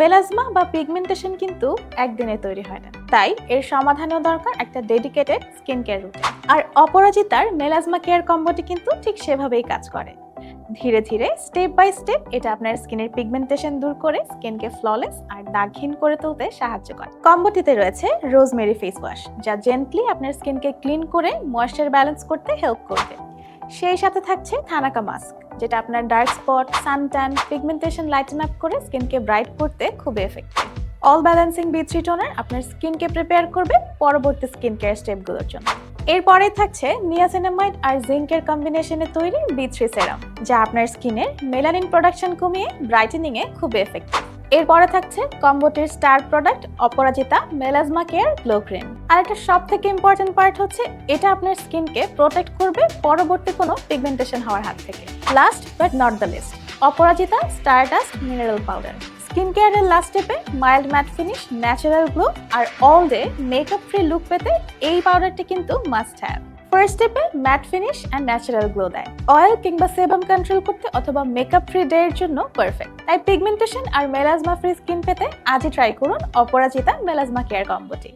Melasma বা pigmentation কিন্তু একদিনে তৈরি হয় না। তাই এর সমাধানেও দরকার একটা ডেডিকেটেড স্কিন কেয়ার রুটিন আর অপরাজিতার মেলাজমা কেয়ার কম্বোটি কিন্তু ঠিক সেভাবেই কাজ করে। ধীরে ধীরে স্টেপ বাই স্টেপ এটা আপনার স্কিনের পিগমেন্টেশন দূর করে, স্কিনকে ফ্ললেস আর দাগহীন করে তুলতে সাহায্য করে। কম্বোটিতে রয়েছে রোজমেরি ফেস ওয়াশ যা জেন্টলি আপনার স্কিনকে ক্লিন করে ময়েশ্চার ব্যালেন্স করতে হেল্প করবে। সেই সাথে থাকছে থানাকা মাস্ক যেটা আপনার dark spot suntan pigmentation lighten up করে স্কিনকে ব্রাইট করতে খুব effective all balancing B three toner আপনার স্কিনকে প্রিপেয়ার করবে পরবর্তী স্কিন কেয়ার স্টেপগুলোর জন্য। এরপরে থাকছে নিয়াসিনামাইড আর জিঙ্কের কম্বিনেশনে তৈরি বি থ্রি সেরাম যা আপনার স্কিনের মেলানিন প্রোডাকশন কমিয়ে ব্রাইটেনিং এ খুব এফেক্টিভ এরপরে থাকছে কম্বোটির star product Aparajita melasma care glow cream. আর একটা সব থেকে ইম্পর্টেন্ট পার্ট হচ্ছে এটা আপনার স্কিনকে প্রোটেক্ট করবে পরবর্তী কোনো পিগমেন্টেশন হওয়ার হাত থেকে। Last but not the least Aparajita stardust mineral powder skin কেয়ারের লাস্ট স্টেপে mild matte finish natural glow আর all day makeup free look পেতে এই পাউডারটি কিন্তু মাস্ট হ্যাভ ফার্স্ট স্টেপে matte finish and natural glow দেয়। অয়েল কিংবা সেবাম কন্ট্রোল করতে অথবা মেকআপ ফ্রি ডে এর জন্য পারফেক্ট তাই পিগমেন্টেশন আর মেলাজমা ফ্রি স্কিন পেতে আজই ট্রাই করুন অপরাজিতা মেলাজমা কেয়ার কম্বোটি